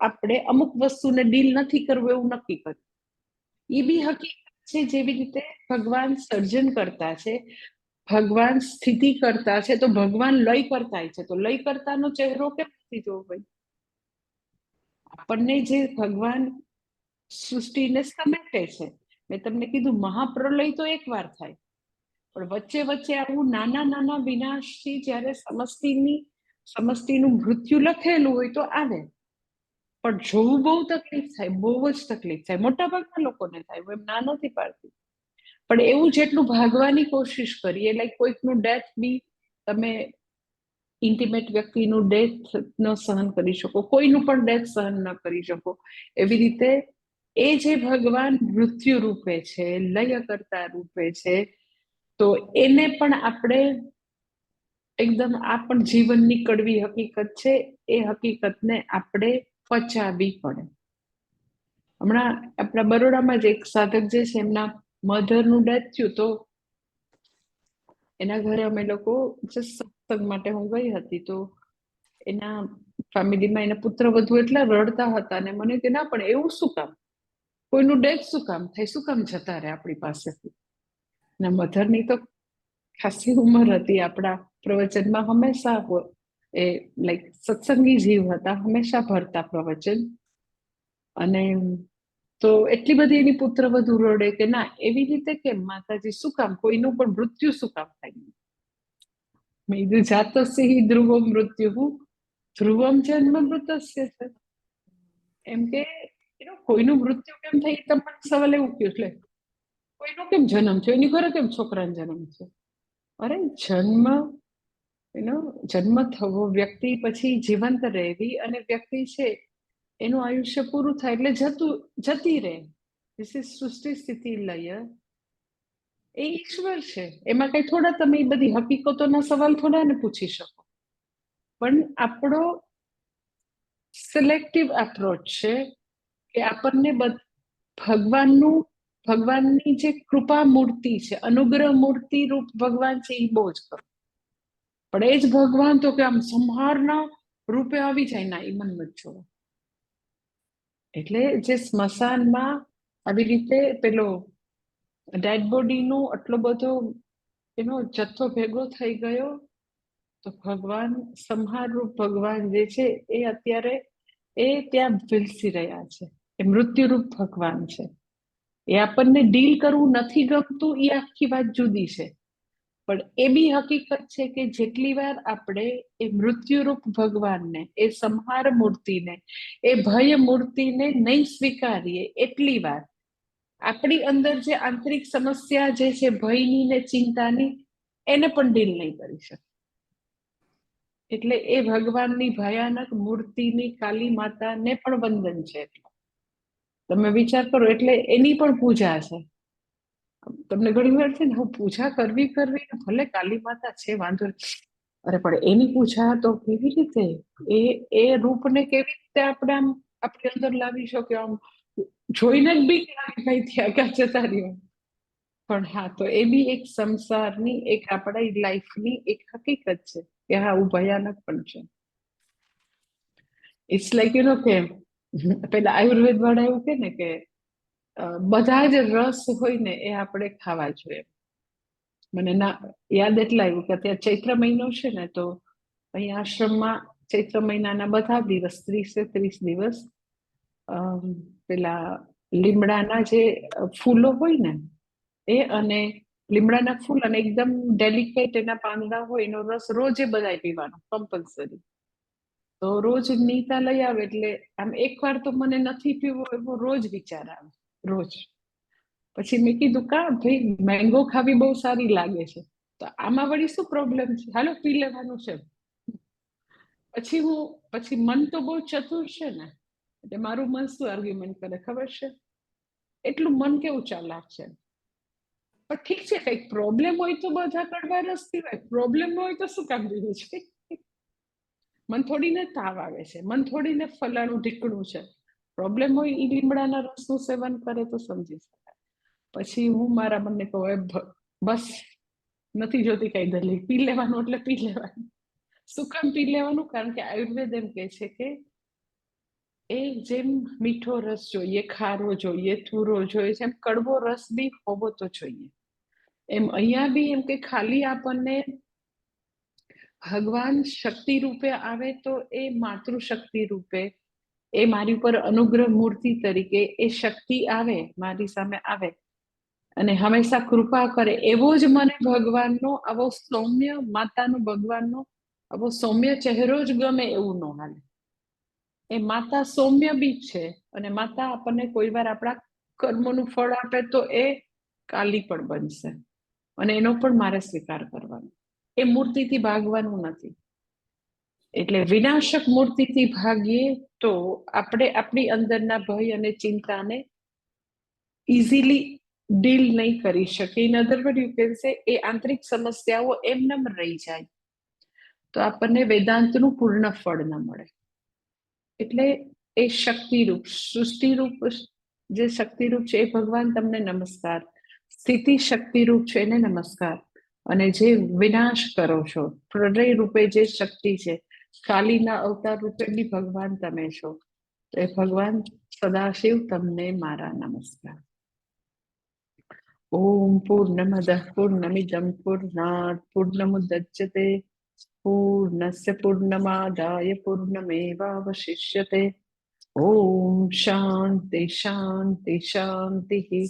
આપણે અમુક વસ્તુને ડીલ નથી કરવું એવું નક્કી કર્યું. એ બી હકીકત છે, જેવી રીતે ભગવાન સર્જન કરતા છે, ભગવાન સ્થિતિ કરતા છે, તો ભગવાન લય કરતા છે. તો લય કરતાનો ચહેરો કેમ નથી જોવો ભાઈ? આપણને જે ભગવાન સૃષ્ટિને સમેટે છે, મેં તમને કીધું મહાપ્રલય તો એકવાર થાય. પણ વચ્ચે વચ્ચે આવું નાના નાના વિનાશથી જ્યારે સમષ્ટિની, સમષ્ટિનું મૃત્યુ લખેલું હોય તો આવે. પણ જોવું બહુ તકલીફ થાય, બહુ જ તકલીફ થાય. મોટા ભાગના લોકોને થાય, હું એમ ના નથી પાડતી. પણ એવું જેટલું ભાગવાની કોશિશ કરીએ લાઈક કોઈકનું ડેથ બી તમે ઇન્ટિમેટ વ્યક્તિનું ડેથ ન સહન કરી શકો, કોઈનું પણ ડેથ સહન ન કરી શકો. એવી રીતે એ જે ભગવાન મૃત્યુ રૂપે છે, લય કરતા રૂપે છે, તો એને પણ આપણે એકદમ આ પણ જીવનની કડવી હકીકત છે, એ હકીકતને આપણે પચાવી પડે. હમણાં આપણા બરોડામાં જ એક સાધક જે છે એમના મધરનું ડેથ થયું તો એના ઘરે અમે લોકો સત્સંગ માટે હું ગઈ હતી તો એના ફેમિલીમાં એના પુત્ર વધુ એટલા રડતા હતા ને મને કે, ના, પણ એવું શું કામ? કોઈનું ડેથ શું કામ? થાય શું કામ જતા રહે આપણી પાસેથી? ને મધરની તો ખાસી ઉંમર હતી. આપણા પ્રવચનમાં હંમેશા એ લાઈક સત્સંગી જીવ હતા, હંમેશા ભરતા પ્રવચન. અને તો એટલી બધી એની પુત્ર વધુ રડે કે ના, એવી રીતે કેમ માતાજી શું કામ, કોઈનું પણ મૃત્યુ શું કામ થાય? મેં કીધું જાતસ્ય હિ ધ્રુવમ મૃત્યુ ધ્રુવમ જન્મ મૃતસ્ય છે. એમ કે કોઈનું મૃત્યુ કેમ થાય એ તમને સવાલ એવું કયું એટલે કોઈનો કેમ જન્મ છે એની ઘરે કેમ છોકરાનો જન્મ છે અરે, જન્મ એનો જન્મ થવો વ્યક્તિ પછી જીવંત રહેવી અને વ્યક્તિ છે, એનું આયુષ્ય પૂરું થાય એટલે જતું, જતી રહે. ધીસ ઇઝ સૃષ્ટિ સ્થિતિ લય. એ ઈશ્વર છે. એમાં કઈ થોડા તમે બધી હકીકતોના સવાલ થોડા ને પૂછી શકો. પણ આપણો સિલેક્ટિવ એપ્રોચ છે કે આપણને ભગવાનનું, ભગવાનની જે કૃપા મૂર્તિ છે, અનુગ્રહ મૂર્તિ રૂપ ભગવાન છે એ બહુ જ કરો પણ જ ભગવાન તો કે આમ સંહારના રૂપે આવી જાય. ના એ મન એટલે જે સ્મશાનમાં આવી રીતે પેલો ડેડ બોડીનો આટલો બધો એનો જથ્થો ભેગો થઈ ગયો, તો ભગવાન સંહાર રૂપ ભગવાન જે છે એ અત્યારે એ ત્યાં વિલસી રહ્યા છે. એ મૃત્યુરૂપ ભગવાન છે. એ આપણને ડીલ કરવું નથી ગમતું, એ આખી વાત જુદી છે. પણ એ બી હકીકત છે કે જેટલી વાર આપણે એ મૃત્યુરૂપ ભગવાનને, એ સંહાર મૂર્તિને, એ ભય મૂર્તિને નહીં સ્વીકારીએ, એટલી વાર. આપણી અંદર જે આંતરિક સમસ્યા જે છે, ભયની ને ચિંતાની, એને પણ ડીલ નહીં કરી શકે. એટલે એ ભગવાનની ભયાનક મૂર્તિની કાલી માતાને પણ વંદન છે તમે વિચાર કરો, એટલે એની પણ પૂજા છે તમને ઘણી વાર છે ને હું પૂજા કરવી કરવી ભલે કાલી માતા છે, વાંધો અરે, પણ એની પૂજા તો કેવી રીતે? એ એ રૂપને કેવી રીતે આપણે આમ આપણી અંદર લાવી શકીએ? આમ જોઈને જ બી ભાઈ ત્યાં ક્યાં જતા રહ્યો. પણ હા, તો એ બી એક સંસારની, એક આપણા લાઈફની એક હકીકત છે કે હા હું ભયાનક પણ છે. ઇટ્સ લાઈક યુ નો કે પેલા આયુર્વેદ વાળા એવું કે ને કે બધા જ રસ હોય ને એ આપણે ખાવા જોઈએ. મને ના, યાદ એટલા આવ્યું કે અત્યારે ચૈત્ર મહિનો છે ને, તો અહીંયા આશ્રમમાં ચૈત્ર મહિનાના બધા દિવસ, ત્રીસે ત્રીસ દિવસ પેલા લીમડાના જે ફૂલો હોય ને એ અને લીમડાના ફૂલ અને એકદમ ડેલિકેટ એના પાંદડા હોય, એનો રસ રોજે બધાય પીવાનો કમ્પલસરી તો રોજ નીતા લઈ આવે એટલે આમ એકવાર તો મને નથી પીવો એવો રોજ વિચાર આવે. રોજ. પછી મેં કીધું કા ભાઈ મેંગો ખાવી બહુ સારી લાગે છે. તો આમાં વળી શું પ્રોબ્લેમ છે? હાલો, પી લેવાનું છે. પછી હું, પછી મન તો બહુ ચતુર છે ને, એટલે મારું મન શું આર્ગ્યુમેન્ટ કરે, ખબર છે? એટલું મન કેવું ચાલાક છે? પણ ઠીક છે, કંઈક પ્રોબ્લેમ હોય તો બધા કડવા રસ પીવાય. પ્રોબ્લેમ હોય તો શું કામ દીધું છે? મન થોડીને તાવ આવે છે, મન થોડીને ફલાણું ઢીકણું છે. પ્રોબ્લેમ હોય એ લીમડાના રસનું સેવન કરે તો સમજી શકાય. પછી હું મારા મનને કહું બસ, નથી જોતી કઈ દલી પી લેવાનું એટલે પી લેવાનું. શું કામ પી લેવાનું? કારણ કે આયુર્વેદ એમ કે છે કે એ જેમ મીઠો રસ જોઈએ, ખારો જોઈએ તુરો જોઈએ છે એમ કડવો રસ બી હોવો તો જોઈએ. એમ અહીંયા બી એમ કે ખાલી આપણને ભગવાન શક્તિ રૂપે આવે તો એ માતૃશક્તિ રૂપે એ મારી ઉપર અનુગ્રહ મૂર્તિ તરીકે એ શક્તિ આવે, મારી સામે આવે. અને હંમેશા કૃપા કરે એવો જ મને ભગવાનનો, આવો સૌમ્ય, માતાનો ભગવાનનો, આવો સૌમ્ય ચહેરો જ ગમે એવું ન હાલે. એ માતા સૌમ્ય બી છે અને માતા આપણને કોઈ વાર આપણા કર્મોનું ફળ આપે તો એ કાલી પણ બનશે. અને એનો પણ મારે સ્વીકાર કરવાનો. એ મૂર્તિથી ભાગવાનું નથી. એટલે વિનાશક મૂર્તિથી ભાગીએ તો આપણે આપણી અંદરના ભય અને ચિંતાને ઇઝીલી ડીલ નહીં કરી શકે in other words you can say એ આંતરિક સમસ્યાઓ એમનેમ રહી જાય. તો આપણને વેદાંતનું પૂર્ણ ફળ ન મળે. એટલે એ શક્તિરૂપ, સૃષ્ટિરૂપ, જે શક્તિરૂપ છે એ ભગવાન તમને નમસ્કાર. સ્થિતિ શક્તિરૂપ છે એને નમસ્કાર. અને જે વિનાશ કરો છો, પ્રલય રૂપે જે શક્તિ છે કાલીના અવતાર રૂપેની ભગવાન તમે છો. તો એ ભગવાન સદાશિવ તમને મારા નમસ્કાર. ઓમ પૂર્ણમદ પૂર્ણમિદમ પૂર્ણાત પૂર્ણમુદચ્યતે પૂર્ણસ્ય પૂર્ણમાદાય પૂર્ણમેવાવશિષ્યતે. ઓમ શાંતિ શાંતિ શાંતિ.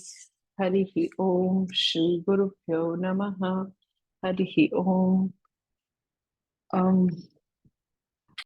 હરિ ઓમ શ્રી ગુરુભ્યો નમઃ. હરિ ઓમ.